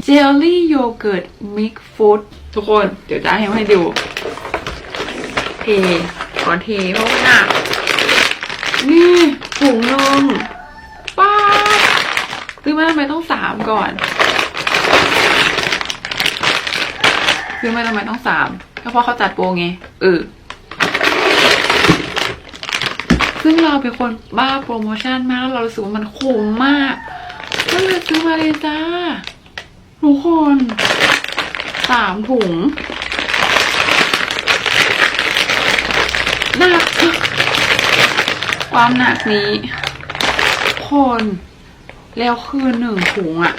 เจลลี่โยเกิร์ตมิกฟูดทุกคน เดี๋ยวจะให้ให้ดู เทขอนเทเพราะว่าหนักนี่ถุงนึงป้าซื้อมาทำไมต้องสามก่อน ซื้อมาทำไมต้องสามก็เพราะเขาจัดโปรไงเออซึ่งเราเป็นคนบ้าโปรโมชั่นมาก เรารู้สึกว่ามันคุ้มมากก็เลยซื้อมาเลยจ้า ทุกคนสามถุงหนักความหนักนี้ คนแล้วคือหนึ่งถุงอะ่ะ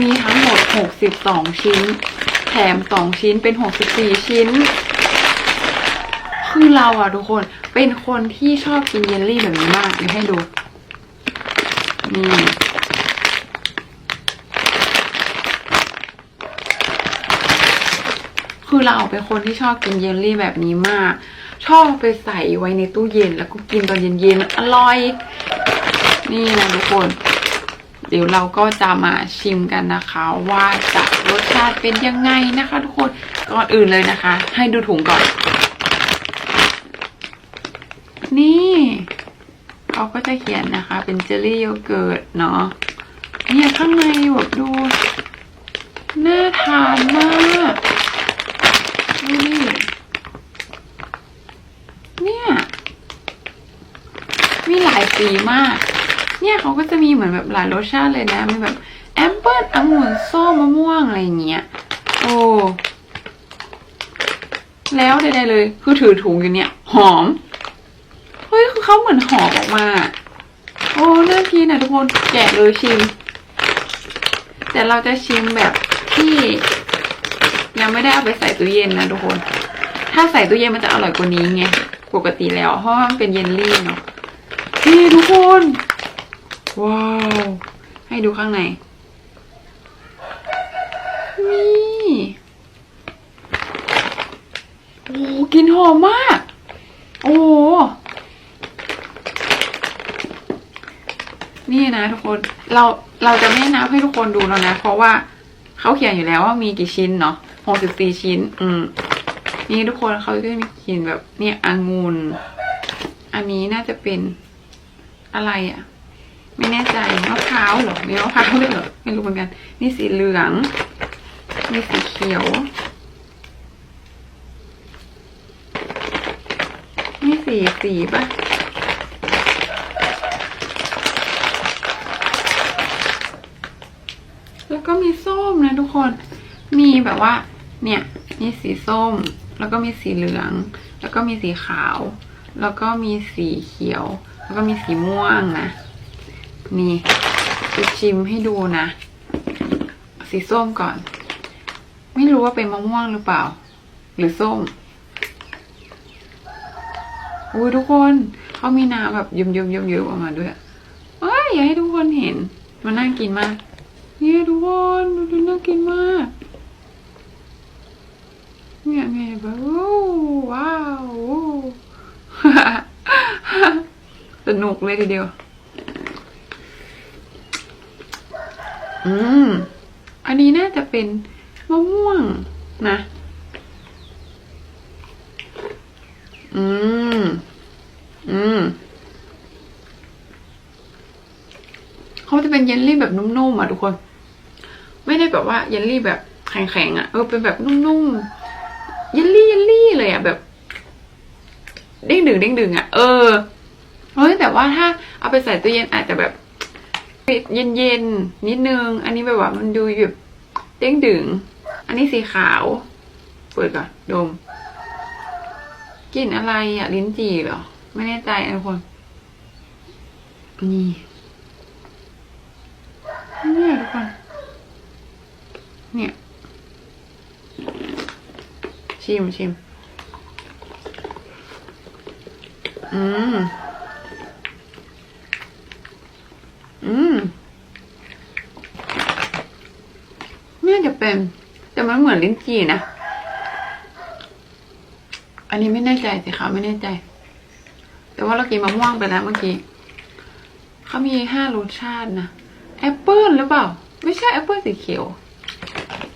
มีทั้งหมดหกสิบสองชิ้น แถมสองชิ้นเป็นหกสิบสี่ชิ้น คือเราอะทุกคนเป็นคนที่ชอบกินเยลลี่แบบนี้มากเดี๋ยวให้ดูนี่ คือเราเป็นคนที่ชอบกินเยลลี่แบบนี้มาก ชอบไปใส่ไว้ในตู้เย็น แล้วก็กินตอนเย็นๆอร่อย นี่นะทุกคน เดี๋ยวเราก็จะมาชิมกันนะคะ ว่าจะรสชาติเป็นยังไงนะคะ ทุกคนก่อนอื่นเลยนะคะ ให้ดูถุงก่อน นี่เขาก็จะเขียนนะคะ เป็นเจลลี่โยเกิร์ตเนาะเนี่ยข้างในแบบดูน่าทานมาก ดูนี่เนี่ย มีหลายสีมาก เนี่ยเขาก็จะมีเหมือนแบบหลายรสชาติเลยนะ มีแบบแอปเปิ้ลองุ่นส้มมะม่วงอะไรเงี้ย โอ้แล้วใดๆเลย คือถือถุงอยู่เนี่ย หอม เฮ้ย คือเขาเหมือนหอมออกมา โอ้น่ากินนะทุกคน แกะเลยชิม แต่เราจะชิมแบบที่ ยังไม่ได้เอาไปใส่ตู้เย็นนะทุกคน ถ้าใส่ตู้เย็นมันจะอร่อยกว่านี้ไง ปกติแล้ว เพราะมันเป็นเยลลี่เนาะนี่ทุกคน ว้าว ให้ดูข้างใน นี่โอ้กินหอมมาก โอ้นี่นะทุกคนเราเราจะไม่นับให้ทุกคนดูแล้วนะ เพราะว่าเขาเขียนอยู่แล้วว่ามีกี่ชิ้นเนาะ กสิบสี่ชิ้น อืม นี่ทุกคนเขาจะมีเขียนแบบ เนี่ยองุ่นอันนี้น่าจะเป็นอะไรอะ่ะ ไม่แน่ใจมะพร้าวเหรอมีมะพร้าวด้วยเหรอไม่รู้เหมือนกัน นี่สีเหลือง นี่สีเขียว นี่สีสีปะแล้วก็มีส้มนะทุกคน มีแบบว่า เนี่ยนี่สีส้ม แล้วก็มีสีเหลือง แล้วก็มีสีขาว แล้วก็มีสีเขียว แล้วก็มีสีม่วงนะ นี่จะชิมให้ดูนะ สีส้มก่อน ไม่รู้ว่าเป็นมะม่วงหรือเปล่า หรือส้มอุ้ยทุกคนเขามีน้ำแบบเยิ้มๆๆๆออกมาด้วยเอ้ย อยากให้ทุกคนเห็น มันน่ากินมากนี่ทุกคนดูดูน่ากินมาก เนี่ยเนี่ยแบบโอ้ว้าวโอ้สนุกเลยทีเดียว อืม อันนี้น่าจะเป็นมะม่วงนะ อืม อืม เขาจะเป็นเยลลี่แบบนุ่มๆอะทุกคน ไม่ได้แบบว่าเยลลี่แบบแข็งๆอะ เออเป็นแบบนุ่มๆ เยลลี่เยลลี่เลยอะแบบ เด้งดึงเด้งดึงอะเออเฮ้ยแต่ว่าถ้าเอาไปใส่ตู้เย็นอาจจะแบบเย็นๆนิดนึง อันนี้แบบว่ามันดูแบบเด้งดึง อันนี้สีขาวเปิดก่อนดมกลิ่นอะไรอะลิ้นจี่เหรอ ไม่แน่ใจนะทุกคนนี่เนี่ยทุกคนเนี่ย ชิมชิม อืม อืมน่จะเป็น แต่มันเหมือนลิ้นจี่นะ อันนี้ไม่แน่ใจสิคะไม่แน่ใจ แต่ว่าเรากินมะม่วงไปแล้วเมื่อกี้เขามีห้ารสชาตินะแอปเปิลหรือเปล่า ไม่ไม่ใช่แอปเปิลสีเขียว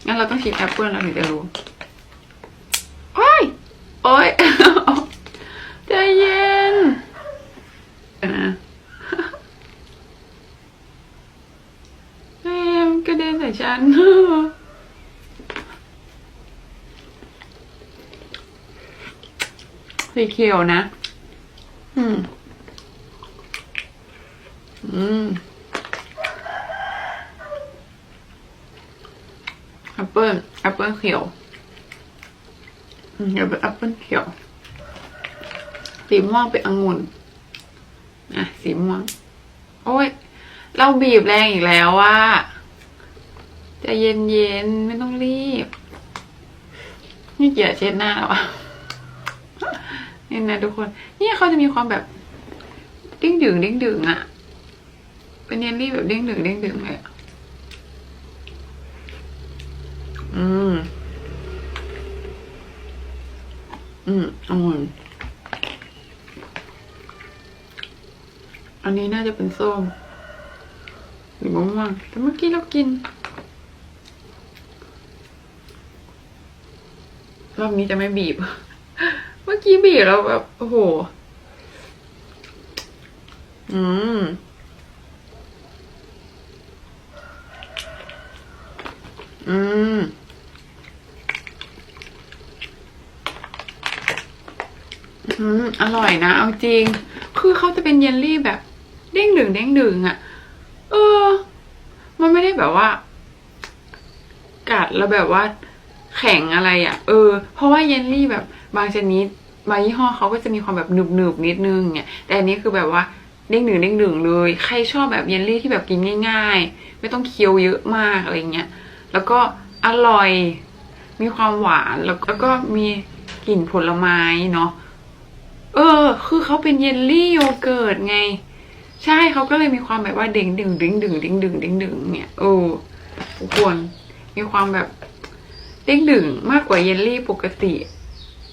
งั้นเราต้องชิมแอปเปิลเราถึงจะรู้ โอ้ยโอ้ยใจเย็นอะแม่มนกระเด็นใส่ฉันสีเขียวนะ อืม อืมแอปเปิ้ลแอปเปิ้ลเขียวอืม เดี๋ยวเป็นแอปเปิ้ลเขียว สีม่วงเป็นองุ่นอะสีม่วง โอ้ย เราบีบแรงอีกแล้วว่าจะเย็นๆไม่ต้องรีบ นี่เกียเช็ดหน้าแล้วอะนี่นะทุกคน นี่เขาจะมีความแบบดิ้งดึงดิ้งดึงอะเป็นเยลลี่แบบดิ้งดึงดิ้งดึงเลยอะ อืมอืมองุ่นอันนี้น่าจะเป็นส้มหรือมะม่วงแต่เมื่อกี้เรากิน รอบนี้จะไม่บีบ เมื่อกี้บีบแล้วแบบ โอ้โห อืม อืม อร่อยนะ เอาจริง คือเขาจะเป็นเยลลี่แบบเด้งดึงเด้งดึงอะ่ะ เออ มันไม่ได้แบบว่า กัดแล้วแบบว่า แข็งอะไรอะ่ะ เออ เพราะว่าเยลลี่แบบบางชนิดบางยี่ห้อเขาก็จะมีความแบบหนึบหนึบนิดนึงเนี่ย แต่อันนี้คือแบบว่าเด้งดึงเด้งดึงเลย ใครชอบแบบเยลลี่ที่แบบกินง่าย ๆ ไม่ต้องเคี้ยวเยอะมากอะไรเงี้ย แล้วก็อร่อย มีความหวานแล้วก็มีกลิ่นผลไม้เนาะ เออ คือเขาเป็นเยลลี่โยเกิร์ตไง ใช่เขาก็เลยมีความแบบว่าเด้งดึงดึงดึงดึงดึงดึงดึงเนี่ยโอ้ทุกคนมีความแบบเด้งดึงมากกว่าเยลลี่ปกติ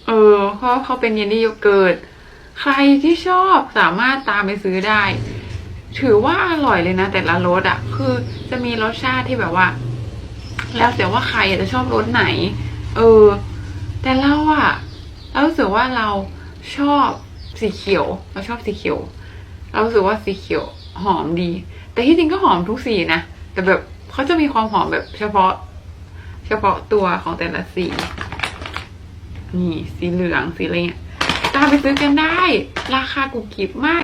เออ เพราะเขาเป็นเยลลี่โยเกิร์ตใครที่ชอบสามารถตามไปซื้อได้ ถือว่าอร่อยเลยนะ แต่ละรสอะ คือจะมีรสชาติที่แบบว่า แล้วแต่ว่าใครอยากจะชอบรสไหน เออ แต่เราอะเรารู้สึกว่าเรา ชอบสีเขียว เราชอบสีเขียว เรารู้สึกว่าสีเขียวหอมดี แต่ที่จริงก็หอมทุกสีนะ แต่แบบเขาจะมีความหอมแบบเฉพาะ เฉพาะตัวของแต่ละสี นี่สีเหลืองสีอะไรเงี้ยตามไปซื้อกันได้ ราคากุกกิบมาก